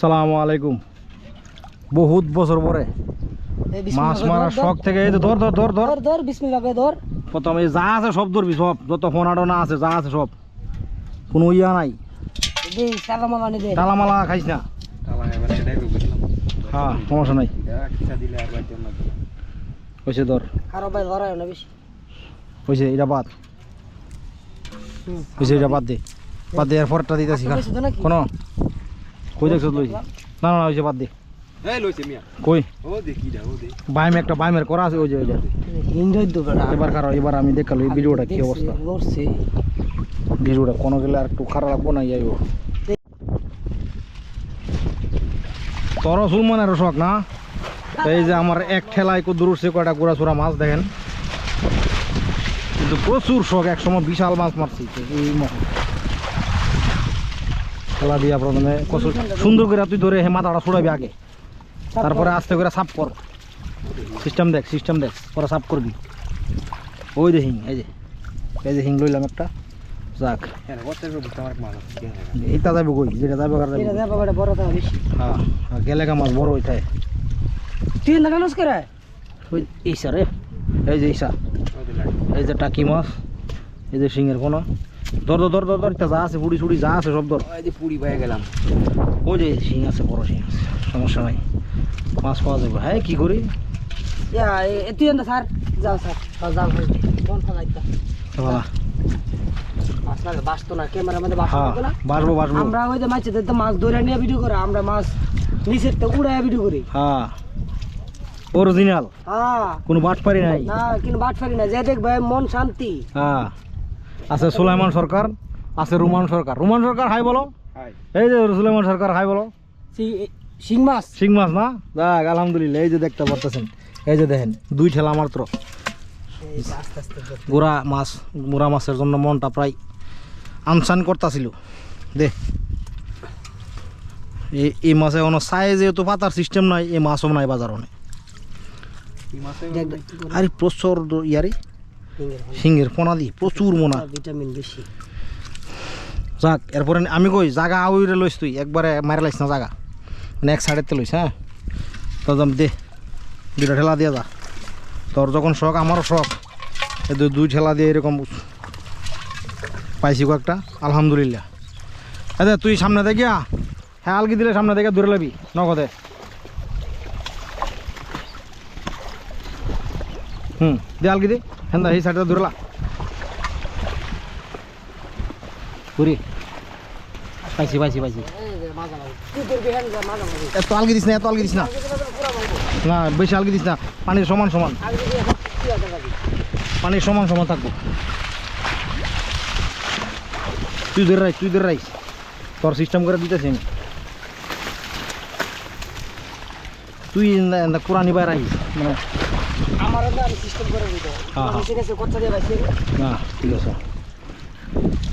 সালামু আলাইকুম। বহুত বছর পরে। মাছ মারা শখ থেকে এই যে ধর ধর ধর ধর। ধর বিসমিল্লাহ ধর। প্রথম এই যা আছে সব ধরবি সব। যত ফোনাডোনা আছে যা আছে সব। কোনো ইয়া নাই। নে টালামালা খাইস না। হ্যাঁ সমস্যা নাই। হয়েছে ধর। আরও ভাই ধরায় না বেশি। হয়েছে এটা বাদ। হয়েছে এটা বাদ দে। বাদ দে এর পরেরটা দিতেছি নাকি? কোনো কই দেখছ লইছি? না না হয়েছে বাদ দে। কই? বাইম একটা বাইমের করা আছে ওই যে ওই যে। এবার কারও এবার আমি দেখাল এই ভিডিওটা কি অবস্থা? ভিডিওটা কোনো গেলে আর একটু খারাপ লাগবো না যাইব তোর সুলমানের শখ না? এই যে আমার এক ঠেলায় কুদুর উঠছে কয়টা গোড়া চোরা মাছ দেখেন। কিন্তু প্রচুর শখ এক সময় বিশাল মাছ মারছি। এই মহ খেলা দিয়া প্রথমে কচু সুন্দর করে তুই ধরে হে মাথাটা ছুড়াবি আগে। তারপরে আস্তে করে সাফ কর। সিস্টেম দেখ সিস্টেম দেখ পরে সাফ করবি। ওই যে হিং এই যে এই যে হিং লইলাম একটা। যাক। এইটা যাবে কই? যেটা যাবে হ্যাঁ আর গেলেগা মাছ বড় হইতায় তুই কেন করে? ইসা রে এই যে ইসা এই যে টাকি মাছ এই যে শিঙের কোনো ধর ধর ধর ধর যা আছে পুড়ি ছুড়ি যা আছে সব ধর। পুরি পাই গেলাম। ওই যে শিং আছে বড় শিং আছে সমস্যা নাই। মাছ পাওয়া যাবে। হ্যাঁ কি করি? তুই না স্যার যাও স্যার। যাও যাও কোন ফালাইতা বাসতো না ক্যামেরা মধ্যে বাসতো হ্যাঁ না। বাসবো বাসবো আমরা ওই যে মাছ মাছ ধরে নিয়ে ভিডিও করে আমরা মাছ নিচের তো উড়ায় ভিডিও করি। হ্যাঁ। অরিজিনাল হ্যাঁ। কোনো বাট পারি নাই? না কিন্তু বাট পারি না যে দেখবে মন শান্তি। হ্যাঁ। আছে সুলাইমান সরকার আছে রুমান সরকার। রুমান সরকার হাই বলো? এই যে সুলাইমান সরকার হাই বলো। সি- শিং মাছ? শিং মাছ না? দেখ আলহামদুলিল্লাহ এই যে দেখতে পারতেছেন। এই যে দেখেন দুই ঠেলা মাত্র। গোড়া মাছ গোড়া মাছের জন্য মনটা প্রায় আনসান করতেছিল। দে। এই- এই মাছে কোনো সাইজ যেহেতু পাতার সিস্টেম নাই এই মাছও নাই বাজার অনেক। আরে প্রচুর ইয়ারে। সিংহের পোনা দি প্রচুর মোনা। ভিটামিন বেশি। যাক এরপরে আমি কই জাগা আউরে লইস তুই একবারে মারে লাইস না জাগা। মানে এক সাইডেতে লইস হ্যাঁ? তো দে দুইটা ঠেলা দিয়ে যা। তোর যখন শখ আমারও শখ। এই দু- দুই ঠেলা দিয়ে এরকম পাইছি কয়েকটা আলহামদুলিল্লাহ। আচ্ছা তুই সামনে দেখিয়া হ্যাঁ আলগি দিলে সামনে দেখে দূরে লাবি নগদে। হুম। দে আলগি দে হ্যাঁ এই সাইডটা দূরে লা পুরি পাইছি পাইছি পাইছি। এত আলগি দিস না এত আলগি দিস না। না, বেশি আলগি দিস না পানির সমান সমান। পানির সমান সমান থাকব। তুই ধরে রাইস তুই ধরে রাইস তোর সিস্টেম করে দিতেছি আমি। তুই কোরআন নিবাই রাইস মানে আমার তো আমি সিস্টেম করে দিই হ্যাঁ, হ্যাঁ। ঠিক আছে কথা দিয়ে ভাই না ঠিক আছে।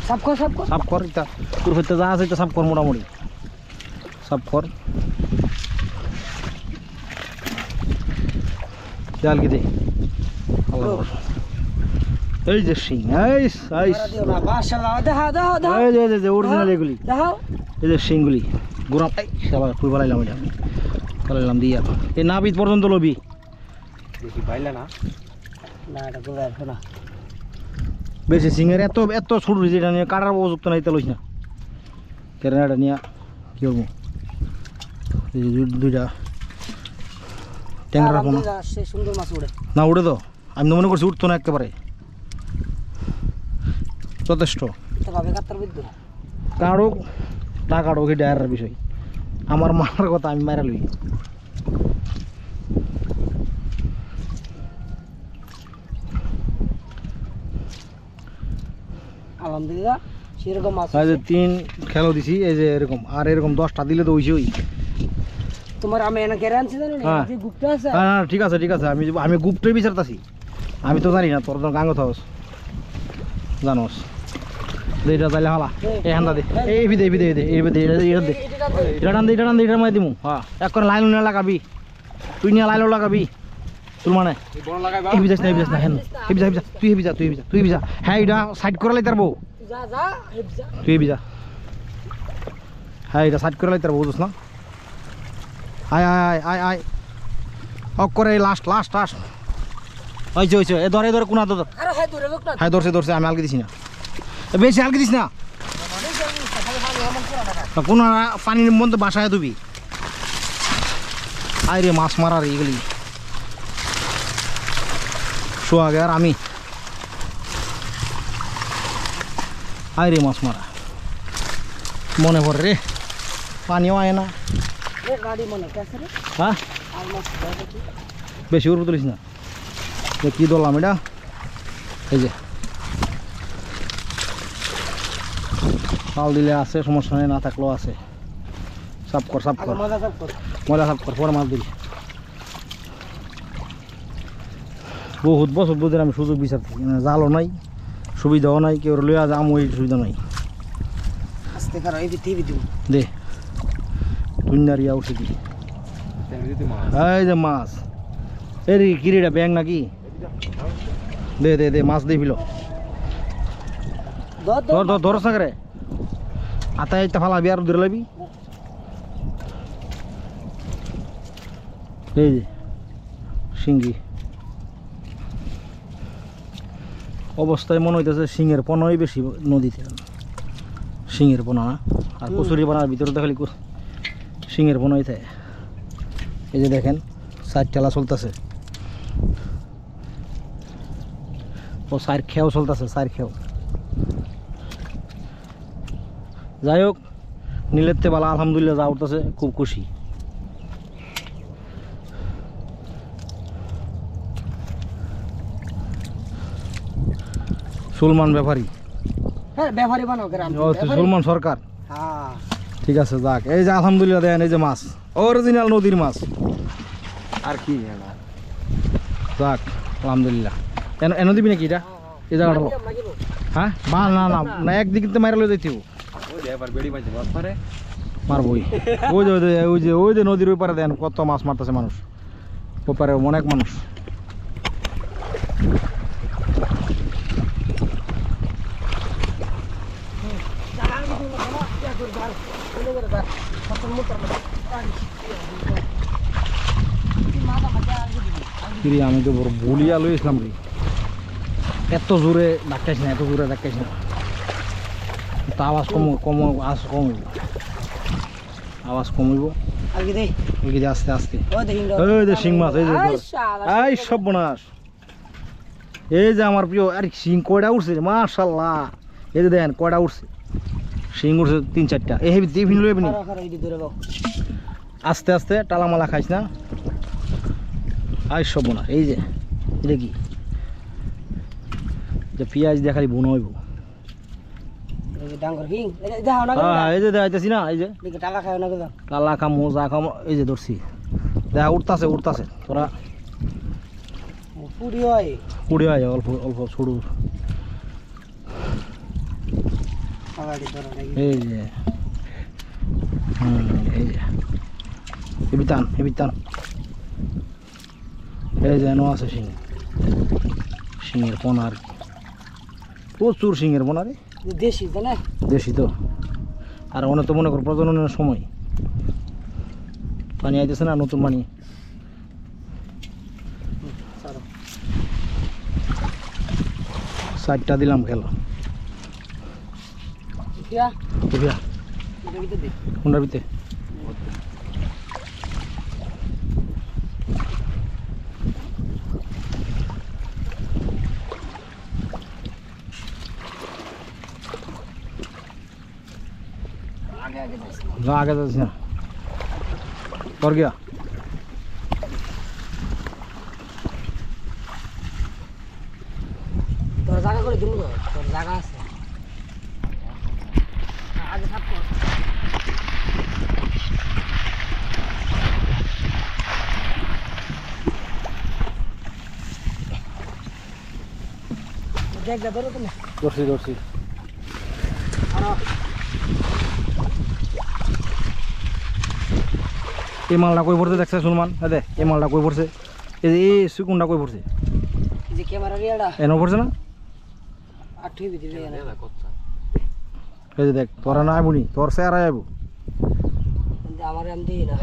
সব কর সব কর। সাফ কর এটা তোর হইতে যা আছে এটা সাফ কর মোটামুটি। সাফ কর। দেয়াল কি দে এই যে সিং এই এই। মারা দিও না মাশাআল্লাহ দেখা দেখা দেখা এই যে এই যে অরিজিনাল এগুলি। এই যে সিংগুলি গোড়া কুই বালাইলাম এটা? বালাইলাম দিয়া। এই নাবিদ পর্যন্ত লবি। পাইলে না না এটা না। বেশি সিংয়ের এত এত ছোট যেটা নিয়ে কাটার উপযুক্ত নাই তেলইস না। কেন এটা নিয়ে কি দুই- দুইটা ট্যাংরা উড়ে। না উঠে তো। আমি তো মনে করছি উঠতো না একেবারে। যথেষ্ট। বিদ্যুৎ? না কাড়ো কি ডায়ারের বিষয়। আমার মার কথা আমি মারা লই। আলহামদুলিল্লাহ সেরকম মাছ এই যে তিন খেলো দিছি এই যে এরকম আর এরকম দশটা দিলে তো ওইসে ওই তোমার আমি এনে কেড়ে আনছি জানি না হ্যাঁ। যে গুপ্ত আছে? হ্যাঁ হ্যাঁ, ঠিক আছে ঠিক আছে আমি আমি গুপ্তই বিচারতাছি। আমি তো জানি না তোর তো গাঙ্গ থাকস জানোস। দে এটা তাইলে হালা এই হান্দা দে। এই ভিদে এই দে এই ভিদে এটা দে। এটা টান দে এটা টান দে এটা মাই দিমু। হ্যাঁ এক করে লাইন নিয়ে লাগাবি। তুই নিয়ে লাইন লাগাবি। তোর মানে? এই বিজাস না এই বিজাস না হ্যাঁ এই তুই এই বিজা তুই এই বিজা তুই এই বিজা হ্যাঁ এটা সাইড করে লাইতার বউ যা যা হেব যা তুই বিজা হ্যাঁ এটা সাইড করে না? আয় আয় আয় আয় আয়। অক করে লাস্ট লাস্ট লাস্ট হয়েছে হয়েছে এ ধরে এ ধরে কোনা ধর হ্যাঁ ধরছে ধরছে আমি আলকে দিছি না। এ বেশি আলকে দিস না। কোনো পানির মধ্যে বাসায় দিবি আয় রে মাছ মারার এগুলি সোয়াগে আর আমি। আয় রে মাছ মারা। মনে পড়ে রে। পানিও আয় না। হ্যাঁ? বেশি উপরে তুলিস না। কি ধরলাম এটা? এই যে। পাল দিলে আছে সমস্যা নেই না থাকলেও আছে। সাফ কর আগে কর। মজা সব কর। ময়লা সাফ কর পরে মাছ দিবি বহুত বছর ধরে আমি সুযোগ বিচারছি মানে জালও নাই। সুবিধাও নাই কেউ লইয়া যাম ওই সুবিধা নাই। দে দুনিয়ারিয়া উঠে দি। এই যে মাছ। এই কিরিটা ব্যাং নাকি? দে দে দে মাছ দিয়ে ফিল ধর ধর ধর করে আতায় একটা ফালাবি আর ধরে লাবি এই যে শিঙ্গি অবস্থায় মনে হইতেছে শিঙের পনই বেশি নদীতে। শিঙের পোনা না? আর কচুরি পানার ভিতরে দেখালি শিঙের পোনাই থাকে। এই যে দেখেন সাইড ঠেলা চলতেছে। ও সাইড খেয়াও চলতেছে সাইড খেয়াও। যাই হোক নীলের বালা আলহামদুলিল্লাহ যা উঠতেছে খুব খুশি। সুলমান ব্যাপারী। হ্যাঁ গ্রাম ও তো সুলমান সরকার। হ্যাঁ। ঠিক আছে যাক। এই যে আলহামদুলিল্লাহ দেন এই যে মাছ। অরিজিনাল নদীর মাছ। আর কি যাক আলহামদুলিল্লাহ। এন দিবি নাকি এটা? এই জায়গাটা হ্যাঁ? মা না না না একদিকে তো মারা লই যাইতেও মারবই। ওই যে ওই যে ওই যে নদীর ওই পারে দেন কত মাছ মারতেছে মানুষ। ওই পারে অনেক মানুষ। কিরে আমি তো বড় বলিয়া লইছিলাম রে। এত জোরে ধাক্কাইছ না এত জোরে ধাক্কাইছ না। তা আওয়াজ কম কম আওয়াজ কমইব আওয়াজ কমইব এগিয়ে আস্তে আস্তে। ও দেখি এই যে শিং মাছ এই যে এই সব বনাস এই যে আমার প্রিয় আর শিং কয়টা উঠছে মাশাল্লাহ। এই যে দেখেন কয়টা উঠছে শিং উঠছে তিন চারটা। এই হেবি দিয়ে ফিন লইবি নি খারা খারা এই দূরে বাও আস্তে আস্তে টালামালা খাইস না। আই সব বনাস এই যে এটা কি? যে পেঁয়াজ দিয়ে খালি বোনা হইব এই যে হ্যাঁ এই যে দেখাইতেছি না এই যে। খাম মোজা খাম এই যে ধরছি। দেখা উঠতাছে উঠতাছে তোরা হয়। কুড়ি হয় অল্প অল্প ছড়ু। আগাড়ি এই যে। হুম এই যে। এবি টান এবি টান এই যে এনো আছে শিং শিঙের পোনা আর কি প্রচুর শিঙের পোনা রে। দেশি জানে দেশি তো। আর অনেক তো মনে কর প্রজননের সময়। পানি আইতেছে না নতুন পানি। সাইডটা দিলাম খেলো। কোনটার ভিতরে আগে আগে যাইস যা আগে যাচ্ছি না কর গিয়া তোর জায়গা করে দিমু তো তোর জায়গা আছে আগে সাপ কর দেখ দে ধরো তুমি ধরছি ধরছি আর এই মালটা কই পড়ছে দেখছে সুলমান? হ্যাঁ দে এই মালটা কই পড়ছে? এই যে এই সুকুনটা কই পড়ছে? এই যে ক্যামেরা রিয়াটা এনে পড়ছে না? এই যে দেখ তোরা না আইবুনি তোর স্যার আইব। আমার এম দিই না।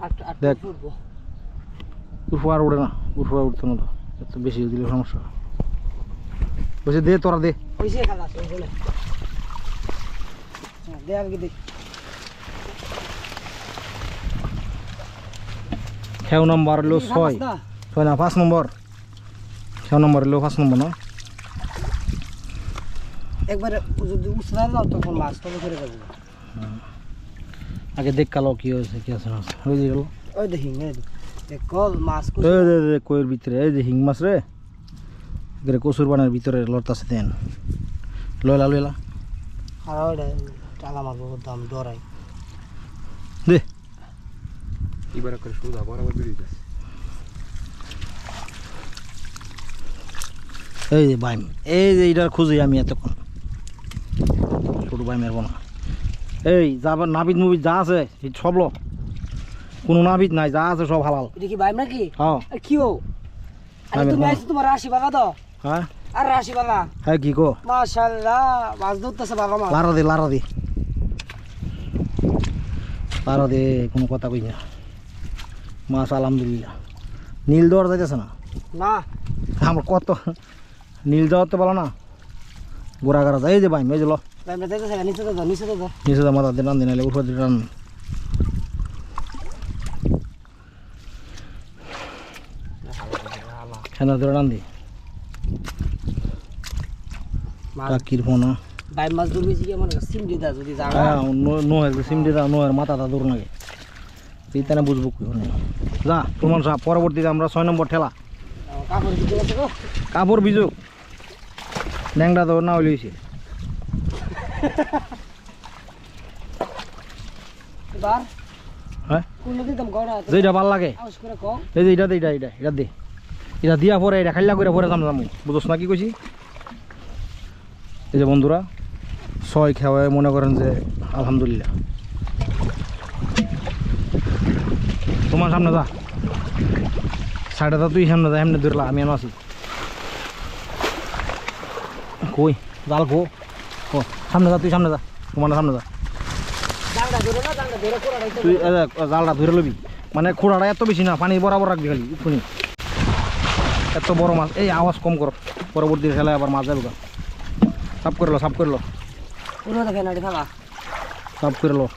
আট- আট দেখ। উঠবো। আর উঠে না উঠবো আর উঠতো না তো। এত বেশি দিলে সমস্যা। বলছে দে তোরা দে। হইছে খালাস, ওই বলে। হ্যাঁ, দে দেখ। খেউ নম্বর হলো ছয়। ছয় না পাঁচ নম্বর। খেউ নম্বর হলো পাঁচ নম্বর না? একবারে যদি উছলা দাও তখন মাছ তবে করে যাবে। আগে দেখ কালো কি হয়েছে কি আছে। ওই যে গেল। ওই কল মাছ কুচি। দে দে কইয়ের ভিতরে এই যে হিং মাছ রে। এগুলো কচুর বানের ভিতরে লড়তাছে দেন। লয়লা লয়লা আর ওইটা টাকা মারবো দাম ডরাই দে এবারে করে সুদা বরাবর বেরিয়ে যাচ্ছে। এই যে বাইম এই যে এটার খুঁজি আমি এতক্ষণ। ছোট বাইম এরবো না। এই যা আবার নাবিদ মুবিদ যা আছে সব লো। কোনো নাবিদ নাই যা আছে সব হালাল। এটা কি বাইম নাকি? হ্যাঁ। কি ও? আরে বাইমের তুমি বাবা। আইছো তোমার রাশি বাগা দাও হ্যাঁ? আর রাশি বাগা হ্যাঁ কি কো? মাশাআল্লাহ মাছ ধরতেছে বাবা মা। লারা দে লারা দে। লারা দে কোনো কথা কই না। মাছ আলহামদুলিল্লাহ। নীল দেওয়ার যাইতেছে না? না। আমার কত? নীল দেওয়ার তো বলো না। গোড়া গাড়া যায় এই যে বাইম এই যে লো। নিচে তো মাথা দিয়ে রান দিন উপর দিয়ে রান খেলা ধরে রান দি। মাছ বাইম দা যদি জাগা। নোয়ের সিম দিয়ে নোয়ের মাথাটা দূর লাগে এইখানে বুঝব যা প্রমাণ সাহেব পরবর্তীতে আমরা ছয় নম্বর ঠেলা। কাপড় দিতে গেছে বিজু ন্যাংটা তো না হইলেছে হ্যাঁ? যেটা ভালো লাগে। এই যে এটা দে এটা এটা এটা দে। এটা দিয়া পরে এটা খাইলা করে পরে যাম যাম। বুঝোস না কি কইছি? এই যে বন্ধুরা ছয় খাওয়ায় মনে করেন যে আলহামদুলিল্লাহ। তোমার সামনে যা। সাইডে যা তুই সামনে যা এমনি ধরলা আমি এনে আছি। কই? জাল কো। ও সামনে যা তুই সামনে যা। তোমার সামনে যা। তুই জালটা ধরে লবি। মানে খোড়াটা এত বেশি না পানি বরাবর রাখবি খালি শুনি। এত বড় মাছ এই আওয়াজ কম কর। পরবর্তী খেলায় আবার মাছ যাবে। সাফ করে লো সাফ করে লো। সাফ করে লো হুম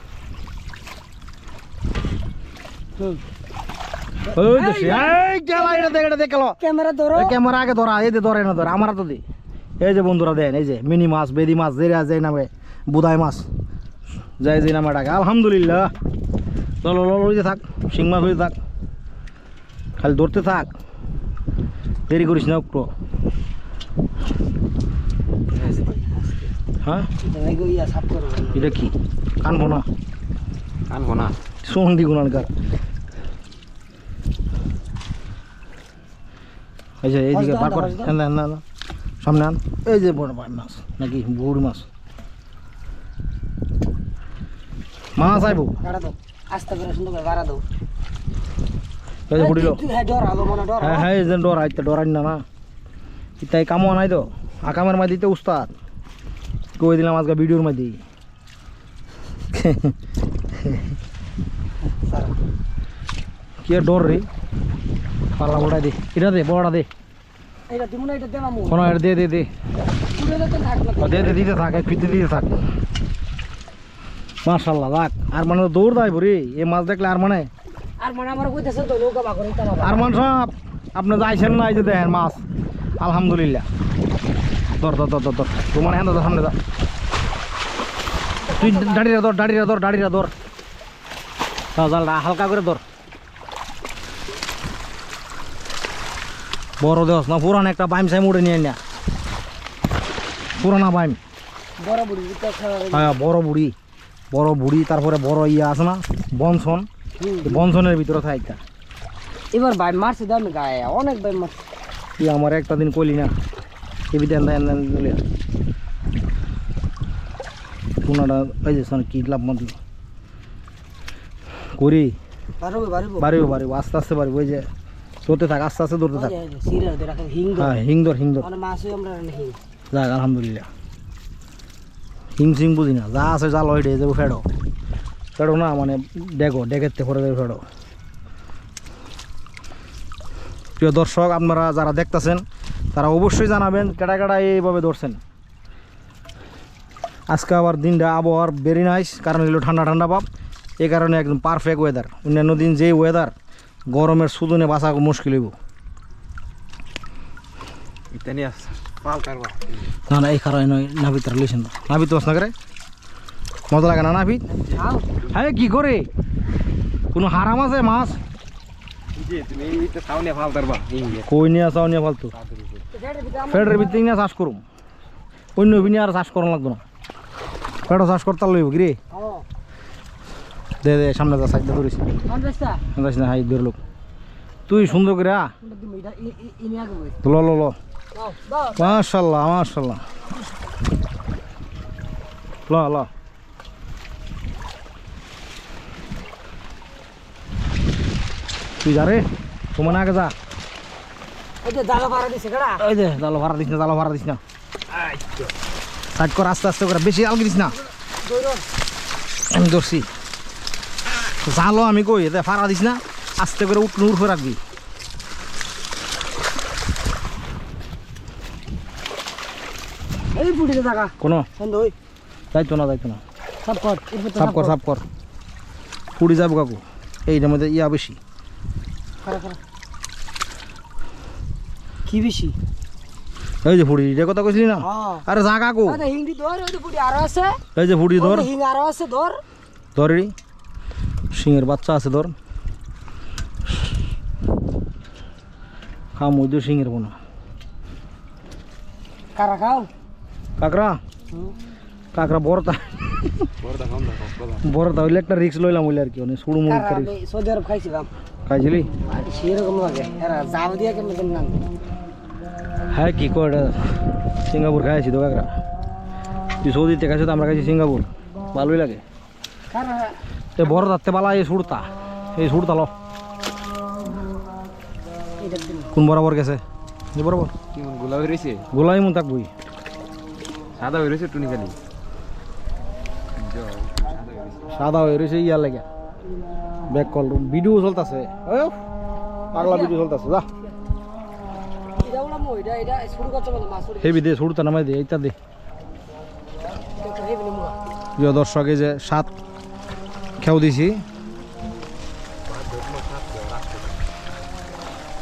ওই দেখছি, এই গেলা, এটা দেখ, এটা দেখ গেলো। ক্যামেরা আগে ধরা এই যে ধরে না ধরে আমার তো দি। এই যে বন্ধুরা দেন এই যে মিনি মাছ বেদি মাছ যে নামে বুদাই মাছ। যাই যে নামে ডাকে। আলহামদুলিল্লাহ। চলো লো লইতে থাক শিং মাছ হইতে থাক। খালি ধরতে থাক। দেরি করিস না একটু হ্যাঁ? এটা কি? কানবো না। আনব না। গুণানকার এই যে এইদিকে বার কর না না না সামনে আন। এই যে বড় মাছ নাকি বুড়ি মাছ। মাছ আইবো গাড়া দাও আস্তে করে সুন্দর করে গাড়া দাও। এই যে বুড়িল। তুই হ্যাঁ ডর আলো মনে ডর হ্যাঁ হ্যাঁ এই যে ডরাই তো ডরাই না না ইতাই কামো নাই তো আকামের মাঝে উস্তাদ। কই দিলাম আজকে ভিডিওর মাঝে কি ডর রে? পাল্লা বড়াই দে এটা দে বড়টা দে। দে দে দে দে। দিতে থাক ফিতে দিতে থাক। মাশাল্লাহ রাখ আর মানে দৌড় দাই ভরি এই মাছ দেখলে আর মানে? আর মনে মান আপনি যাইছেন না এই যে দেখেন মাছ। আলহামদুলিল্লাহ। ধর ধর ধর ধর তোমার হ্যাঁ ধর সামনে যা তুই দাঁড়িয়ে ধর দাঁড়িয়ে ধর দাঁড়িয়ে ধর হালকা করে ধর। বড় দেওয়াস না পুরান একটা বাইম সাইম উড়ে নিয়ে না। পুরানা বাইম। বড় বুড়ি হ্যাঁ বড় বুড়ি। বড় বুড়ি তারপরে বড় ইয়ে আছে না বনসন। বনসনের ভিতরে থাকতা এবার ভাই মারছে দামি গায়ে অনেক ভাই মারছে। তুই আমার একটা দিন কইলি না টিভিতে এনদা এনদা দিলি পুনাটা ওই যে কি লাভ মন্দি করি। বারবে বারবে। বাড়িব বাড়িব আস্তে আস্তে বাড়িব ওই যে ধরতে থাক আস্তে আস্তে ধরতে থাক। হ্যাঁ হিং ধর হিং ধর। মানে যাক আলহামদুলিল্লাহ। হিং সিং বুঝি না যা আছে যা লয় ডে যাব ফেডো। ফেডো না মানে ডেগো ডেগের থেকে পরে যাব ফেডো। প্রিয় দর্শক আপনারা যারা দেখতেছেন তারা অবশ্যই জানাবেন কেটা কেটা এইভাবে ধরছেন। আজকে আবার দিনটা আবহাওয়ার ভেরি নাইস কারণ হলো ঠান্ডা ঠান্ডা ভাব। এই কারণে একদম পারফেক্ট ওয়েদার অন্যান্য দিন যে ওয়েদার গরমের সুদনে বাঁচা মুশকিল হইব। না না এই নয় না করে মজা লাগে না খাও হ্যাঁ কি করে? কোনো হারাম আছে মাছ? কই নিয়ে আসাও নিয়ে ফালতু ফেডের ভিতরে নিয়ে চাষ করুম। অন্য আর চাষ করা লাগতো না। ফেডও চাষ করতে লইব কি রে? দে দে সামনে যা সাইডটা ধরিস। না হাই ধর লোক তুই সুন্দর করে আ। ল ল ল। মাশাল্লাহ মাশাল্লাহ। ল ল। তুই যা রে তোমার আগে যা। জালো ভাড়া দিস না জালো ভাড়া দিস না। সাইড কর আস্তে আস্তে করে। বেশি আলগি দিস না। আমি ধরছি। জালো আমি কই এতে ফাড়া দিস না আস্তে করে উঠ উঠ রাখবি। এই পুটিতে থাকা। কোনো? বন্ধ না দায়িত্ব না। সব কর এরপর তো সাফ কর সাফ কর। পুড়ি যাব কাকু এইটার মধ্যে ইয়া বেশি। কি বেশি? এই যে ফুড়ি এটা কথা কইছিলি না? আরে যা কাকু। আরে হিংদি ধর ওই যে আরও আছে। এই যে ফুড়ি ধর। হিং আরও আছে ধর। ধরি সিংয়ের বাচ্চা আছে ধর। খাম ওই সিংয়ের বোনা। কারা খাও? কম দা কম বড়টা হইলে একটা রিক্স লইলাম হইলে আর কি অনেক সুড়ু মুড়ি করি সৌদি আরব খাইছিলাম। খাইছিলি? সেরকম লাগে। জাল দিয়ে কেমন কেমন হ্যাঁ কি কয় এটা? সিঙ্গাপুর খাইছি তো কাকরা তুই সৌদিতে খাইছি তো আমরা খাইছি সিঙ্গাপুর। ভালোই লাগে। কারা এ বড় দাঁতে বালা এই সুড়তা এই সুড়তা ল। কোন বরাবর গেছে? এই বরাবর। মন গোলাপি রইছে? গোলাই মন থাকবই সাদা হই রইছে টুনি খালি। সাদা হয়ে রয়েছে ইয়ার লাগে। ব্যাক কল ভিডিও চলতেছে। পাগলা ভিডিও চলতেছে যা। হেবি দে সুড়তা নামাই দে এইটা দে। প্রিয় দর্শক এই যে সাত খেউ দিছি।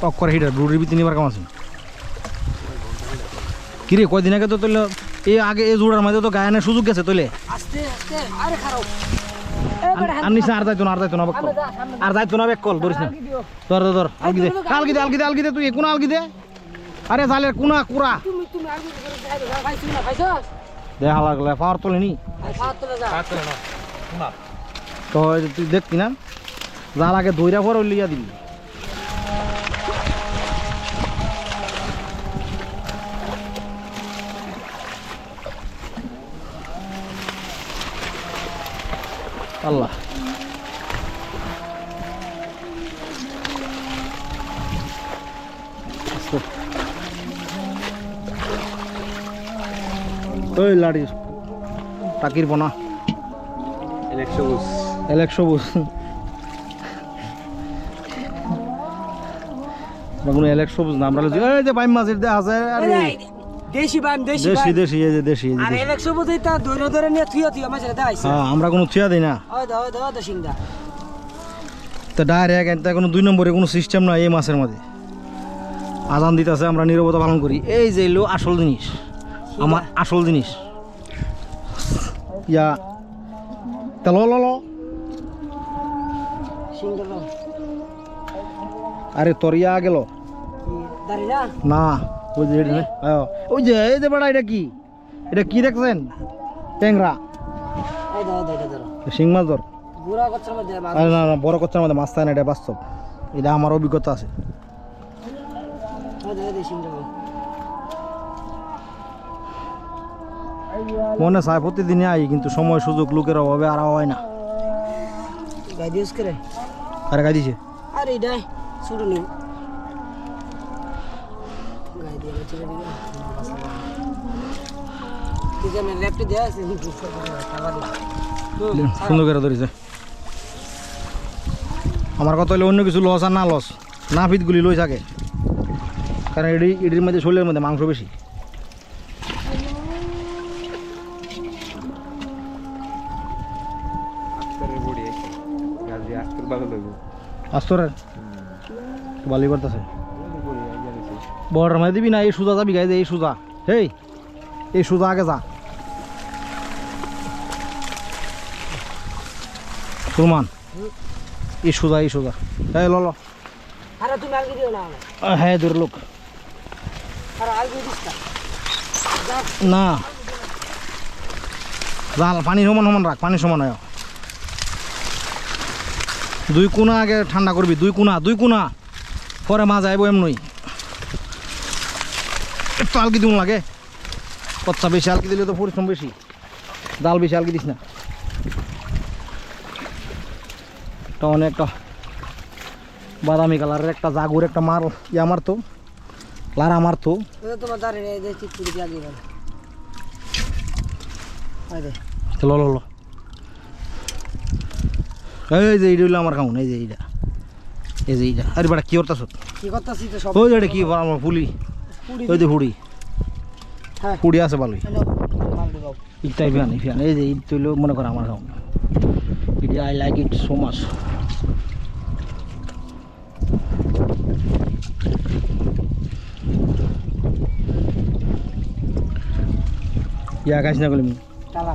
টক করে হিটার ব্রুডির ভিতরে নিবার কাম আছে। কিরে কয়দিন আগে তো তোলে এই আগে এই জোড়ার মধ্যে তো গায়নের সুযোগ গেছে তোলে। আরে এ আর যাইতো না আর যাইতো না কল। আর না কল ধরিস না। ধর ধর, দে আলগি দে আলগি দে দে তুই কোন আলগি দে আরে জালের কোনা করে। না দেখা লাগলে পাওয়ার তোলেনি তোলে যা তো তুই দেখতি না জাল আগে দইরা পরে লিয়া দিবি। আল্লাহ। ওই লাড়ি, টাকির বনা বুস এলেক সবুজ কোনো এলেক সবুজ না আমরা এই যে বাইম মাছের দেয়া আছে আরে। দেশি বাম দেশি দেশি দেশি এই যে দেশি আর দেশি। একশো বুঝি তা ধরে ধরে নিয়ে থুয়া থুয়া মাছের দেখাইছে হ্যাঁ আমরা কোনো থিয়া দিই না। ওই দাও দাও ওই সিংদা। তো ডাইরেক্ট কোনো দুই নম্বরে কোনো সিস্টেম নাই এই মাছের মধ্যে আজান দিতেছে আমরা নীরবতা পালন করি। এই যে এলো আসল জিনিস আমার আসল জিনিস। ইয়া তা ল ল। আরে তোর ইয়া গেল? না। না। ওই যে এটা, ওই যে এই যে বেড়া এটা কি? এটা কি দেখছেন? ট্যাংরা। শিং মাছ ধর। না না বড় না এটা বাস্তব। এটা আমার অভিজ্ঞতা আছে। মনে চায় প্রতিদিনই আই কিন্তু সময় সুযোগ লোকের অভাবে আর হয় না। আরে গাই দিছে। আরে শুরু নিও গাই দিয়ে চলে ঠিক আছে লেফটে দেয়া আছে সুন্দর করে ধরেছে। আমার কথা হলে অন্য কিছু লস আর না লস। না ফিটগুলি লই থাকে কারণ এটি এটির মধ্যে শরীরের মধ্যে মাংস বেশি। আস্তরের। বালি করতেছে। বড়ি মানে দিবি না এই সুজা যাবি গাই এই সুজা। হেই এই সুজা আগে যা। সুলমান এই সুজা এই সুজা। এই ল হ্যাঁ দূর লোক। না। জাল পানি সমান সমান রাখ পানি সমান হয়। দুই কোনা আগে ঠান্ডা করবি দুই কোনা দুই কোনা। পরে মা যাইব এমনই। একটু আলকি দিব লাগে। কচ্চা বেশি আলকি দিলে তো পরিশ্রম বেশি। জাল বেশি আলকি দিস না। এটা অনেকটা বাদামি কালারের একটা জাগুর একটা মার ইয়া মারতো লারা মারতো তোমার লো লো। এই যে এইটা হইল আমার খাউন এই যে এইটা এই যে এইটা আরে বেটা কি করতেছ? কি করতেছি তো সব? ওই যে এটা কি আমার ফুলি। পুড়ি ওই যে ফুড়ি। হ্যাঁ। ফুড়ি আছে ভালোই ইটাই ফ্যান ফ্যান এই যে ইট হইল মনে করো আমার খাউন it I like it so much. ইয়া খাইস না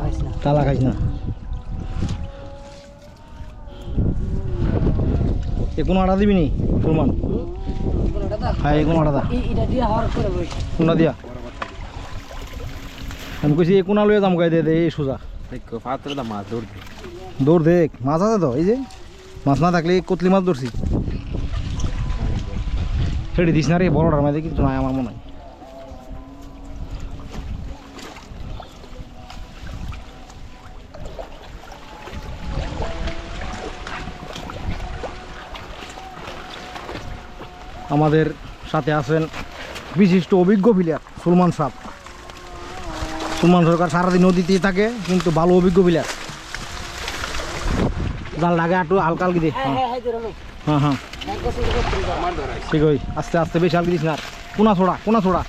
খাইস না। তালা খাইস না? কোনো আটা দিবি নি? দা হ্যাঁ কোনো আটা দা। কোনটা দিয়া আমি কইছি এই কোনা লইয়া যাম গাই দে দে এই সোজা। মাছ ধরবে। দৌড় দেখ মাছ আছে তো এই যে। মাছ না থাকলে কতলি মাছ ধরছি। সেটি দিস না রে বড়টার মাঝে কিছু নাই আমার মনে হয়। আমাদের সাথে আছেন বিশিষ্ট অভিজ্ঞ player Sulman Shah Sulman Sarkar সারাদিন নদীতেই থাকে কিন্তু ভালো অভিজ্ঞ প্লেয়ার জাল লাগে একটু হালকা হালকি দে। হ্যাঁ হ্যাঁ হ্যাঁ হ্যাঁ হ্যাঁ ঠিক ওই আস্তে আস্তে বেশি হালকি দিস না। কোনা ছোড়া কোনা ছোড়া।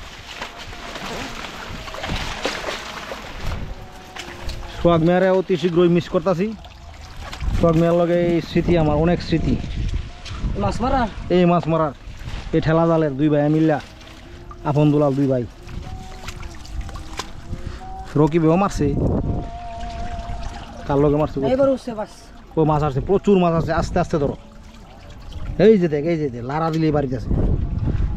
সোহাগ মেয়ারে অতি শীঘ্রই মিস করতেছি। সোহাগ মেয়ার লগে এই স্মৃতি আমার অনেক স্মৃতি। মাছ মারা? এই মাছ মারার। এই ঠেলা জালের দুই ভাই মিল্লা আপন দুলাল দুই ভাই। রকি বেও মারছে কার লগে মারছে ও মাছ আসছে প্রচুর মাছ আসছে আস্তে আস্তে ধরো। এই যে দেখ এই যে দেখ লারা দিলেই বাড়িতে আছে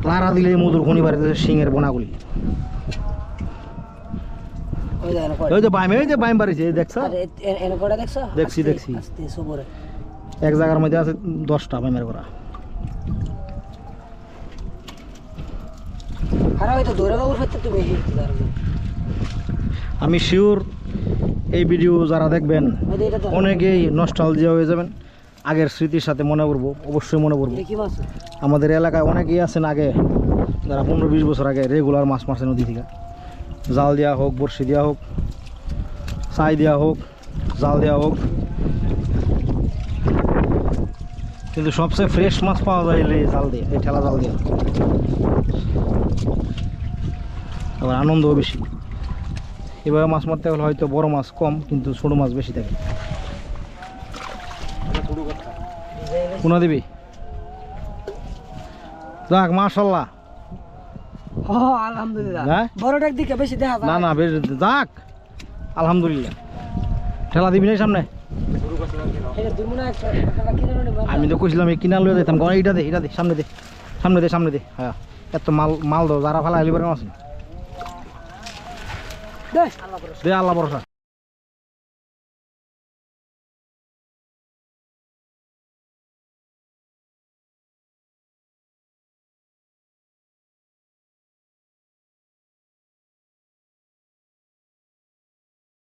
লারা দিলেই মধুর খনি বাড়িতে আছে শিঙের বোনাগুলি। ওই যে বাইম এই যে বাড়িছে দেখছি, দেখছি। এক জায়গার মধ্যে আছে দশটা বাইমের করা আরে ওই তো ধরে বাবুর ফেরতে তুমি হিলতে পারবে আমি শিওর এই ভিডিও যারা দেখবেন অনেকেই নস্টালজিয়া হয়ে যাবেন। আগের স্মৃতির সাথে মনে করব অবশ্যই মনে করব। আমাদের এলাকায় অনেকেই আছেন আগে যারা পনেরো বিশ বছর আগে রেগুলার মাছ মারছে নদী থেকে। জাল দেওয়া হোক বড়শি দেওয়া হোক ছাই দেওয়া হোক জাল দেওয়া হোক কিন্তু সবচেয়ে ফ্রেশ মাছ পাওয়া যায় এই জাল দিয়ে এই ঠেলা জাল দিয়ে। আবার আনন্দও বেশি। এভাবে মাছ মারতে হলে হয়তো বড় মাছ কম কিন্তু ছোটো মাছ বেশি থাকে। কোনা দিবি? যাক মাশাল্লাহ। আলহামদুলিল্লাহ। হ্যাঁ? বড়টার দিকে বেশি দেখা যায়। না না বেশ যাক। আলহামদুলিল্লাহ। ঠেলা দিবি না সামনে? আমি তো কইছিলাম এই কিনা লয়ে যাইতাম। কয় এইটা দে এটা দে সামনে দে সামনে দে সামনে দে। হ্যাঁ এত মাল মাল দাও যারা ফেলা হেলিবার আছে দে। দে আল্লাহ ভরসা।